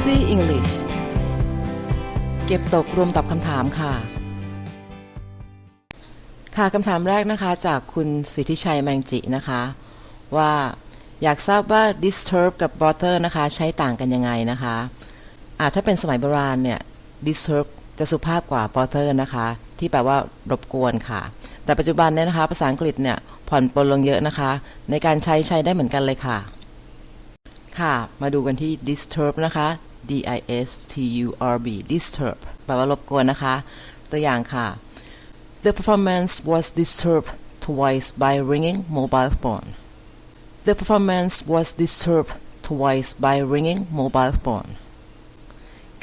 Easy English เก็บตกรวมตอบคำถามค่ะ ค่ะคำถามแรกนะคะจากคุณสิทธิชัยแมงจินะคะ ว่าอยากทราบว่า disturb กับ bother นะคะ ใช้ต่างกันยังไงนะคะอ่าถ้าเป็นสมัยโบราณเนี่ย disturb จะสุภาพกว่า bother นะคะ ที่แปลว่ารบกวนค่ะ แต่ปัจจุบันเนี่ยนะคะ ภาษาอังกฤษเนี่ยผ่อนปลนลงเยอะนะคะ ในการใช้ใช้ได้เหมือนกันเลยค่ะ ค่ะ มาดูกันที่ disturb นะคะ d i s t u r b disturb แปลว่ารบกวนนะคะ ตัวอย่างค่ะ The performance was disturbed twice by ringing mobile phone. The performance was disturbed twice by ringing mobile phone.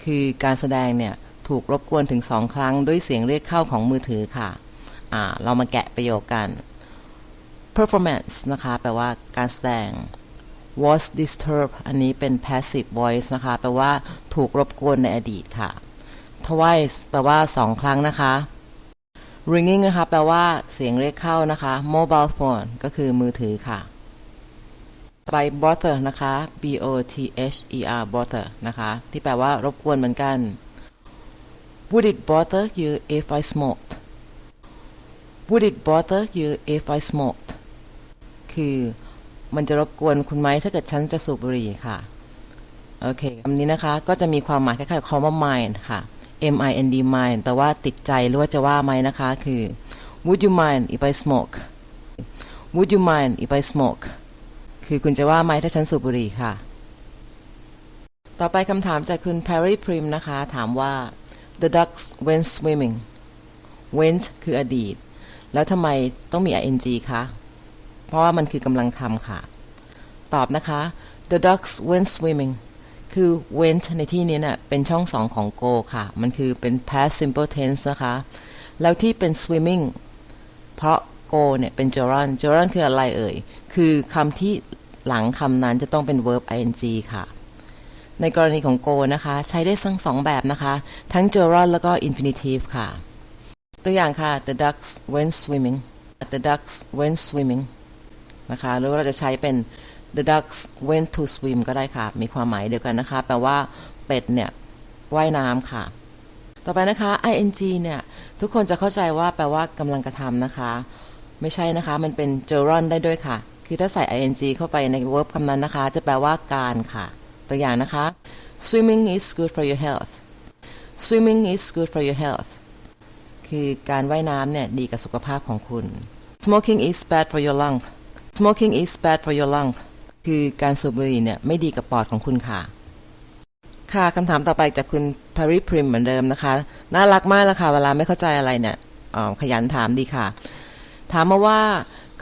คือการแสดงเนี่ย ถูกรบกวนถึงสองครั้งด้วยเสียงเรียกเข้าของมือถือค่ะอ่าเรามาแกะประโยคกัน performance นะคะ แปลว่าการแสดง was disturbed อันนี้เป็น passive voice นะคะ แปลว่าถูกรบกวนในอดีตค่ะ twice แปลว่าสองครั้งนะคะ ringing นะคะ แปลว่าเสียงเรียกเข้านะคะ mobile phone ก็คือมือถือค่ะ by bother นะคะ b o t h e r bother นะคะ ที่แปลว่ารบกวนเหมือนกัน Would it bother you if I smoked Would it bother you if I smoked คือ มันจะรบกวนคุณไหมถ้าเกิดฉันจะสูบบุหรี่ค่ะ โอเคคำนี้นะคะ ก็จะมีความหมายคล้ายๆคำว่า mind ค่ะ M I N D mind แปลว่าติดใจหรือว่าจะว่าไหมนะคะ คือ Would you mind if I smoke Would you mind if I smoke คือคุณจะว่าไหมถ้าฉันสูบบุหรี่ค่ะ ต่อไปคำถามจากคุณ Perry Prim นะคะ ถามว่า The ducks went swimming went คืออดีต แล้วทำไมต้องมี ing คะ เพราะว่ามันคือกำลังทำค่ะ ตอบนะคะ The ducks went swimming คือ went ในที่นี้เนี่ยเป็นช่องสองของ go ค่ะ มันคือเป็น past simple tense นะคะ แล้วที่เป็น swimming เพราะ go เนี่ยเป็น gerund gerund คืออะไรเอ่ย คือคำที่หลังคำนั้นจะต้องเป็น verb ing ค่ะ ในกรณีของ go นะคะ ใช้ได้ทั้งสองแบบนะคะ ทั้ง gerund แล้วก็ infinitive ค่ะ ตัวอย่างค่ะ the ducks went swimming the ducks went swimming นะคะ หรือว่าเราจะใช้เป็น the ducks went to swim ก็ได้ค่ะ มีความหมายเดียวกันนะคะ แปลว่าเป็ดเนี่ยว่ายน้ำค่ะ ต่อไปนะคะ ing เนี่ย ทุกคนจะเข้าใจว่าแปลว่ากำลังกระทำนะคะ ไม่ใช่นะคะ มันเป็น gerund ได้ด้วยค่ะ คือถ้าใส่ ing เข้าไปใน verb คำนั้นนะคะ จะแปลว่าการค่ะ ตัวอย่างนะคะ swimming is good for your health swimming is good for your health คือการว่ายน้ำเนี่ย ดีกับสุขภาพของคุณ smoking is bad for your lungs smoking is bad for your lung คือการสูบบุหรี่เนี่ยไม่ดีกับปอดของคุณค่ะ ค่ะคำถามต่อไปจากคุณ p a r i Prim เหมือนเดิมนะคะ น่ารักมากเลยค่ะ เวลาไม่เข้าใจอะไรเนี่ยออขยันถามดีค่ะ ถามมาว่า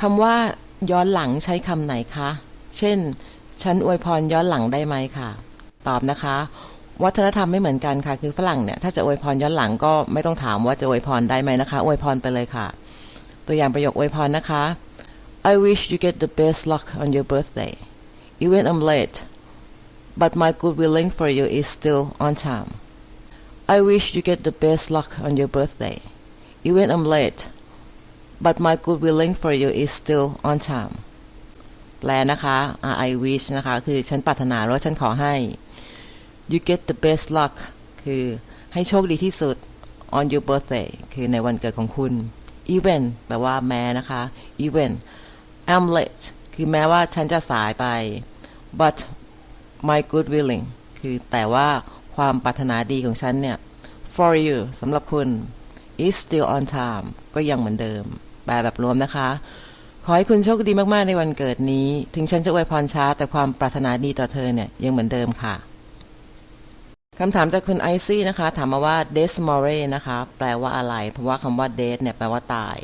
คำว่าย้อนหลังใช้คำไหนคะ เช่น ฉันอวยพรย้อนหลังได้ไหมค่ะ ตอบนะคะ วัฒนธรรมไม่เหมือนกันค่ะ คือฝรั่งเนี่ยถ้าจะอวยพรย้อนหลังก็ไม่ต้องถามว่าจะอวยพรได้ไหมนะคะ อวยพรไปเลยค่ะ ตัวอย่างประโยคอวยพรนะคะ I wish you get the best luck on your birthday even I'm late but my good willing for you is still on time I wish you get the best luck on your birthday even I'm late but my good willing for you is still on time แปลนะคะ I wish นะคะ คือฉันปรารถนาหรือว่าฉันขอให้ you get the best luck คือให้โชคดีที่สุด on your birthday คือในวันเกิดของคุณ even แปลว่าแม้นะคะ even I'm late คือแม้ว่าฉันจะสายไป but my good willing คือแต่ว่าความปรารถนาดีของฉันเนี่ย for you สำหรับคุณ is still on time ก็ยังเหมือนเดิม แปลแบบรวมนะคะ ขอให้คุณโชคดีมาก ๆ ในวันเกิดนี้ ถึงฉันจะอวยพรช้าแต่ความปรารถนาดีต่อเธอเนี่ยยังเหมือนเดิมค่ะ คำถามจากคุณไอซี่นะคะ ถามมาว่า desmore นะคะ แปลว่าอะไร เพราะว่าคำว่า dead เนี่ยแปลว่าตาย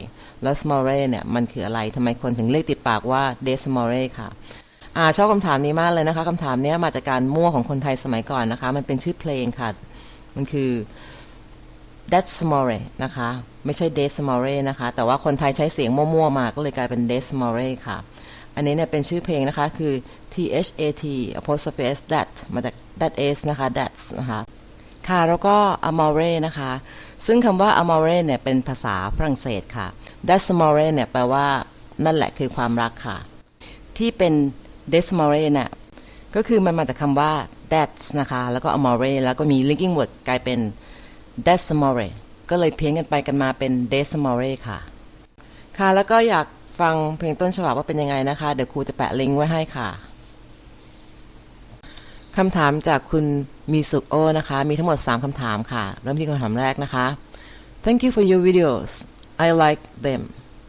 แล้ว smore เนี่ยมันคืออะไรทำไมคนถึงเรียกติดปากว่า desmore ค่ะอ่าชอบคำถามนี้มากเลยนะคะคำถามนี้มาจากการมั่วของคนไทยสมัยก่อนนะคะ มันเป็นชื่อเพลงค่ะ มันคือ That's More นะคะ ไม่ใช่ Dead More นะคะ แต่ว่าคนไทยใช้เสียงมั่วๆมาก็เลยกลายเป็น Dead More ค่ะ อันนี้เนี่ยเป็นชื่อเพลงนะคะ คือ T H A T apostrophe S that มาจาก that is นะคะ that's นะคะ ค่ะ แล้วก็ amore นะคะ ซึ่งคำว่า amore เนี่ยเป็นภาษาฝรั่งเศสค่ะ that's amore เนี่ยแปลว่านั่นแหละคือความรักค่ะ ที่เป็น desmore เนี่ยก็คือมันมาจากคำว่า that's นะคะ แล้วก็ amore แล้วก็มี linking word กลายเป็น that's amore ก็เลยเพี้ยนกันไปกันมาเป็น des amore ค่ะ ค่ะ แล้วก็อยาก ฟังเพลงต้นฉบับว่าเป็นยังไงนะคะ เดี๋ยวครูจะแปะลิงก์ไว้ให้ค่ะคำถามจากคุณมีสุโอนะคะ มีทั้งหมด 3คำถามค่ะ เริ่มที่คำถามแรกนะคะ Thank you for your videos I like them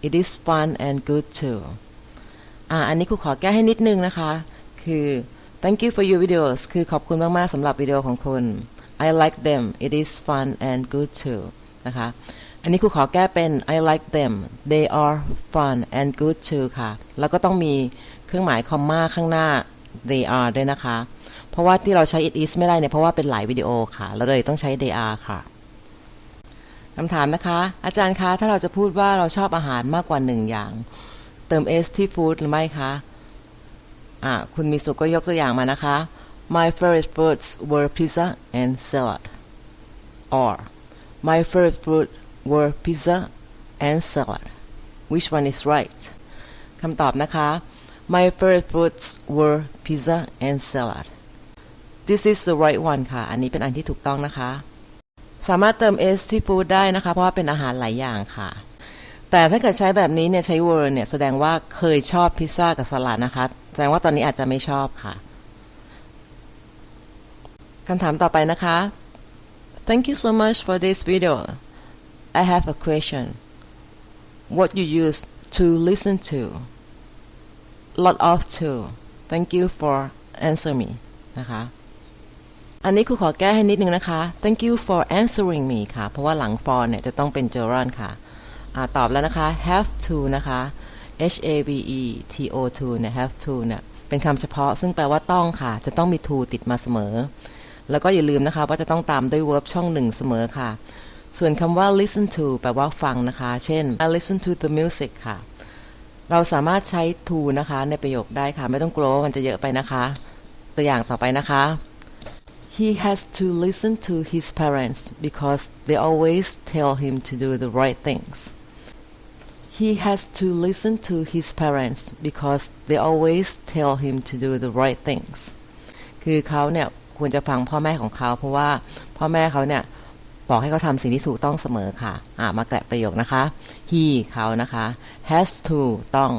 it is fun and good too อ่าอันนี้ครูขอแก้ให้นิดนึงนะคะ คือ thank you for your videos คือขอบคุณมาก ๆสำหรับวิดีโอของคุณ I like them it is fun and good too นะคะ อันนี้ครูขอแก้เป็น I like them they are fun and good too ค่ะ แล้วก็ต้องมีเครื่องหมายคอมมาข้างหน้า they are ด้วยนะคะ เพราะว่าที่เราใช้ it is ไม่ได้เนี่ยเพราะว่าเป็นหลายวิดีโอค่ะ เราเลยต้องใช้ they are ค่ะคำถามนะคะ อาจารย์คะ ถ้าเราจะพูดว่าเราชอบอาหารมากกว่าหนึ่งอย่าง เติม s ที่ food หรือไม่คะอ่าคุณมีสุก็ยกตัวอย่างมานะคะ My favorite foods were pizza and salad or My favorite food were pizza and salad which one is right คำตอบนะคะ My favorite foods were pizza and salad This is the right one ค่ะ อันนี้เป็นอันที่ถูกต้องนะคะ สามารถเติม s ที่ food ได้นะคะ เพราะว่าเป็นอาหารหลายอย่างค่ะ แต่ถ้าเกิดใช้แบบนี้เนี่ยใช้ were เนี่ยแสดงว่าเคยชอบพิซซ่ากับสลัดนะคะ แสดงว่าตอนนี้อาจจะไม่ชอบค่ะคำถามต่อไปนะคะ Thank you so much for this video I have a question What you use to listen to lot of to Thank you for answer me นะคะ อันนี้ครูขอแก้ให้นิดนึงนะคะ Thank you for answering me ค่ะ เพราะว่าหลัง for เนี่ยจะต้องเป็น gerund ค่ะอตอบแล้วนะคะ have to นะคะ h a v e t o to เนี่ย have to เนี่ยเป็นคำเฉพาะ ซึ่งแปลว่าต้องค่ะ จะต้องมี to ติดมาเสมอ แล้วก็อย่าลืมนะคะว่าจะต้องตามด้วย verb ช่องหนึ่งเสมอค่ะ ส่วนคำว่า listen to แปลว่าฟังนะคะ เช่น I listen to the music ค่ะ เราสามารถใช้ to นะคะ ในประโยคได้ค่ะ ไม่ต้องกลัวมันจะเยอะไปนะคะ ตัวอย่างต่อไปนะคะ He has to listen to his parents because they always tell him to do the right things. He has to listen to his parents because they always tell him to do the right things. คือเขาเนี่ยควรจะฟังพ่อแม่ของเขา เพราะว่าพ่อแม่เขาเนี่ย บอกให้เขาทำสิ่งที่ถูกต้องเสมอค่ะ อ่ามาแกะประโยคนะคะ he เขานะคะ has to ต้อง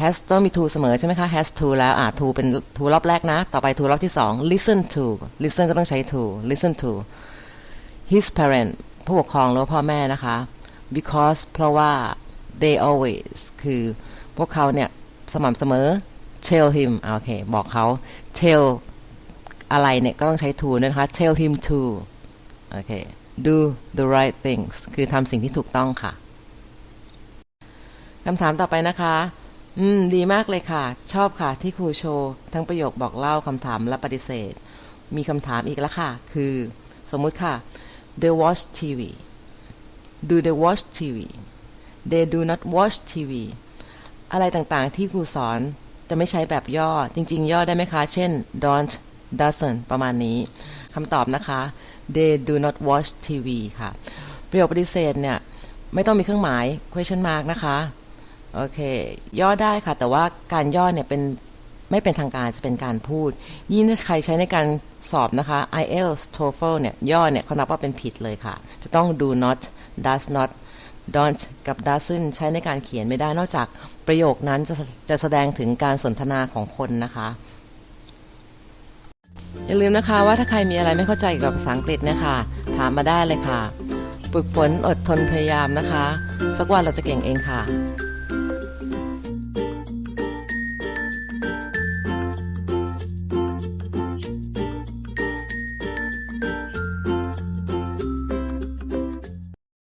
has ต้องมี to เสมอใช่ไหมคะ has to แล้วอ่า to เป็น to รอบแรกนะ ต่อไป to รอบที่สอง listen to listen ก็ต้องใช้ to listen to his parent ผู้ปกครองหรือว่าพ่อแม่นะคะ because เพราะว่า they always คือพวกเขาเนี่ย สม่ำเสมอ tell him โอเค บอกเขา tell อะไรเนี่ย ก็ต้องใช้ to ด้วยนะคะ tell him to โอเค do the right things คือทำสิ่งที่ถูกต้องค่ะคำถามต่อไปนะคะ อืม ดีมากเลยค่ะ ชอบค่ะที่ครูโชว์ ทั้งประโยคบอกเล่าคำถามและปฏิเสธ มีคำถามอีกแล้วค่ะ คือสมมุติค่ะ they watch TV do they watch TV they do not watch TV อะไรต่างๆ ที่ครูสอนจะไม่ใช้แบบย่อ จริง ๆ ย่อได้ไหมคะ เช่น don't doesn't ประมาณนี้ คำตอบนะคะ they do not watch TV ค่ะ ประโยคปฏิเสธเนี่ย ไม่ต้องมีเครื่องหมาย question mark นะคะ โอเค ย่อได้ค่ะ แต่ว่าการย่อเนี่ยเป็นไม่เป็นทางการจะเป็นการพูด ยิ่งถ้าใครใช้ในการสอบนะคะ IELTS TOEFL เนี่ย ย่อเนี่ยเขานับว่าเป็นผิดเลยค่ะ จะต้อง do not does not don't กับ doesn't ใช้ในการเขียนไม่ได้นอกจากประโยคนั้นจะจะแสดงถึงการสนทนาของคนนะคะ อย่าลืมนะคะว่าถ้าใครมีอะไรไม่เข้าใจเกี่ยวกับภาษาอังกฤษเนะคะ ถามมาได้เลยค่ะ ฝึกฝนอดทนพยายามนะคะ สักวันเราจะเก่งเองค่ะ